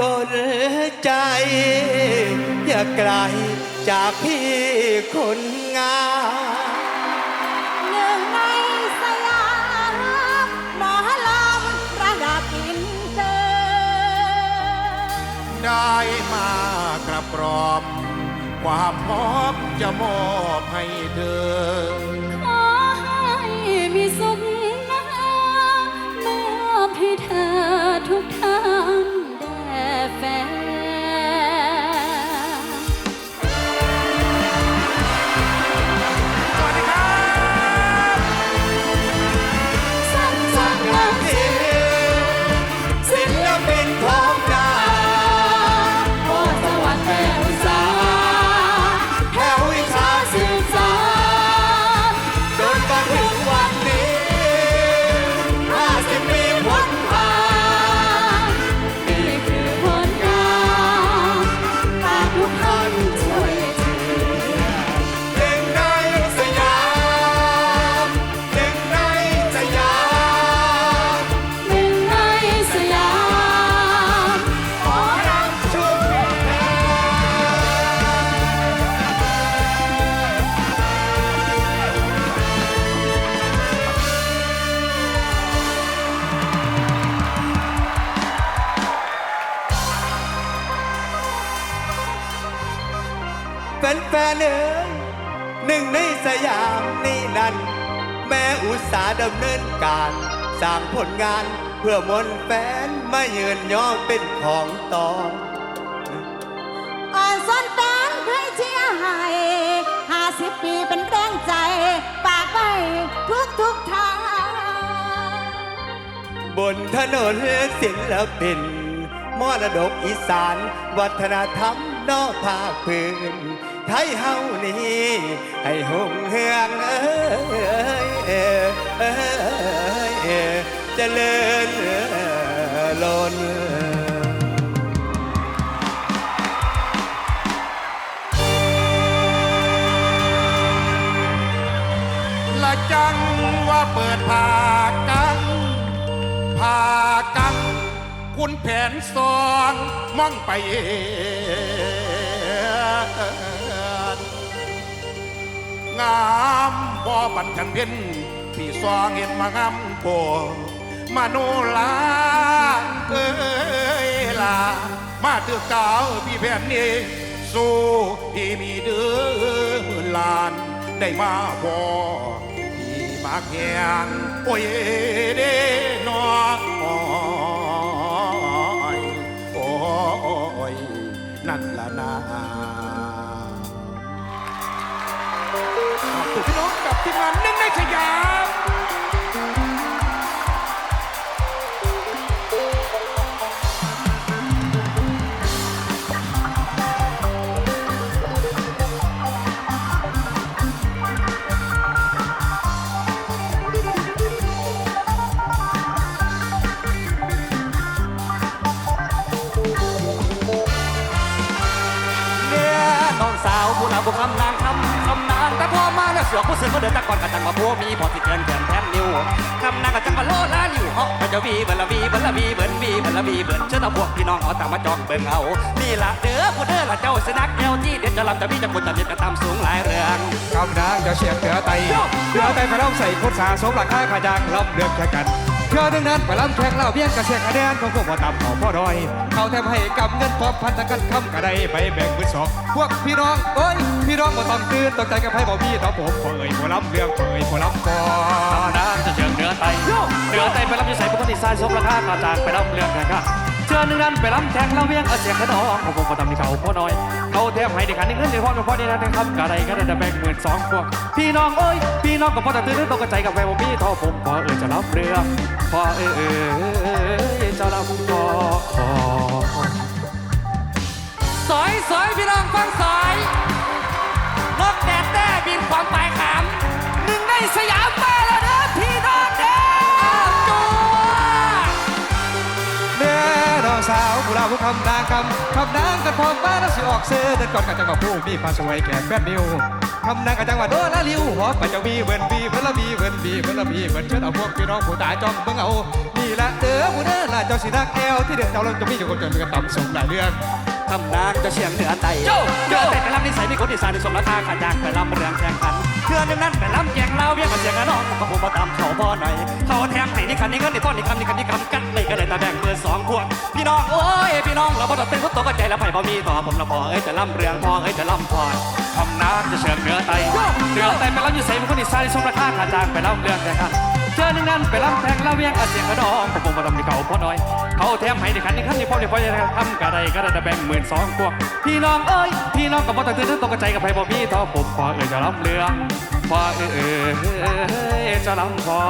สนใจ อย่าไกลจากพี่คนงามหนึ่งในสยามหมอลำระดับอินเตอร์ได้มากระปรอม ความมอบจะมอบให้เธอ แฟนๆเอ๋ยหนึ่งในสยามนี่นั่น แม่อุตสาห์ดำเนินการสร้างผลงานเพื่อมนต์แฟนมาเยือนย่อเป็นของตอนอ่อนสนแฟนเคยเชียร์ให้ห้าสิบปีเป็นแรงใจฝากไว้ทุกทุกๆทางบนถนนศิลปินมรดกอีสาน วัฒนธรรมนอกภาคพื้น ไทยเฮานี่ให้หงเฮืองเอ้ยเอ้ยเอ้ยเอ้ยเจริญลนละจังว่าเปิดผ่ากังผ่ากัง คุณแผนซองมองไปเอง งามบ่บันกันเพ็นพี่ซองเห็นมางามโปมาโนลาเอ้ยลา มาเตือก่าพี่แผนนี่สู้ที่มีเดือหมื่นล้านได้มาพอพี่มาแข่งโอ้ยเด้นอโอ้ยโอ้ยนั่นละนา ขอบคุณพี่น้องกับทีมงานนึ่งในสยามเนี่ยน้องสาวผู้นำผู้คำนา สือกผู้เสือเขาเดินตะกอนกันจังมาพัวมีพอสิเกินเกินแทนนิ้วคำนางก็จังมาโลลาลิวเหาะพระเจ้าวีเบิร์ละวีเบิร์ละวีเบิร์วีเบิร์ละวีเบิร์เชื่อตาพวกพี่น้องเอาตามมาจองเบิ่งเอานี่ละเด้อผู้เด้อละเจ้าสนักแก้วที่เด็ดจะลำจะมีจะคนจะมีกระทำสูงหลายเรื่องกำนางจะเสียบเถือไตเถือไตไปล่ำใส่คนสาสมหลักค่ายขายางลำเดือดแข่งกันเถือหนึ่งนั้นไปล่ำแข่งเล่าเบี้ยงกระเสียงคะแนนของพวกบ่ต่ำของพ่อดอย เขาแทบให้กำเงินพร้อมพันธกันคำกระไดไปแบ่งมือสองพวกพี่น้องเอ้ยพี่น้องบ่ต้องตื่นตกใจกับไพ่บ่มีน้องผมขอเอ่ยบ่ล้ำเรื่องขอเอ่ยบ่ล้ำก่อนน้ำจะเชิงเหนือไตเหนือไตไปรับจะใส่ปกติสายสมราคาขาจากไปรับเรื่องกันค่ะเชื่ อหนึ่งนั้นไปรับแทงเราเวียงเอาเสียงขนองของผมก็ทำที่เขาพ่อน้อย เขาแทบให้เด็กขันในเงินในพ่อในพ่อในนั้นนะครับกะไรก็ได้แบ่งหมื่นสองพวกพี่น้องเอ้ยพี่น้องกับพ่อตาตื่นตกใจกับแฟนผมพี่ทอผมพอเออจะรับเรือพอเออเออจะรับก็สอยสอยพี่น้องฟังสอยนกแดดแด้บินความปลายขามหนึ่งในสยามมา ผู้ลาผู้คำนางคำคำนางกันพร้อมบ้านแล้วสิออกเสื้อเดินก่อนกันจังหวะผู้มีความสวยแก่แฟนนิวคำนางกะจังหวัดโอ้ละลิวหอไปเจ้าบีเวินบีเพิ่นละบีเวินบีเพิ่นละบีเวินเชิญเอาพวกพี่น้องผู้ตายจ้องเบิ่งเอานี่ละเด้อผู้เด้อละเจ้าสิรักแอวที่เด็ดเจ้าเรื่องจะมีอยู่คนจนเป็นกระต่ำส่งหลายเรื่องคำนางจะเชียงเหนือไตโจ้เดือแต่ไปรับนิสัยมีคนอีสานที่สมราคาขาดจากไปรับเรื่องแข่งขันเพื่อนนึงนั้นไปรับแจงเราเบี้ยมาเสียงกันน้องก็ผมมาตามเขาพ่อหน่อยเขาแทงให้นี่คันนี้เงินนี่พ่อนี่คำนี่คำนี่คำกันเลยก็ได้แต่แบ่งมือ เราบ่ต้องเต้นพุทโตก็ใจแล้วไผ่บ่มีต่อผมละพอเอ้ยจะล่ำเรื่องพอเอ้ยจะล่ำพรคำน้ำจะเชิงเหนือไตเหนือไตไปรับอยู่ใส่เป็นคนอีสานที่สมราคาขาดจากไปรับเรื่องแข่งขันเจอหนึ่งนั้นไปรับแทงเราเบี้ยอาเสียงกระดองผมมาทำที่เขาพ่อหน่อย เขาแถมให้ในคันนี้คันนี้พ่อนี่พ่อจะทำกระไรก็ได้แต่แบ่งหมื่นสองพวงพี่น้องเอ้ยพี่น้องกับพ่อต้องตื่นตกใจกับไผ่บ่มีท้อผมพอเอ้ยจะล่ำเรื่องพอเอ้ยจะล่ำพอ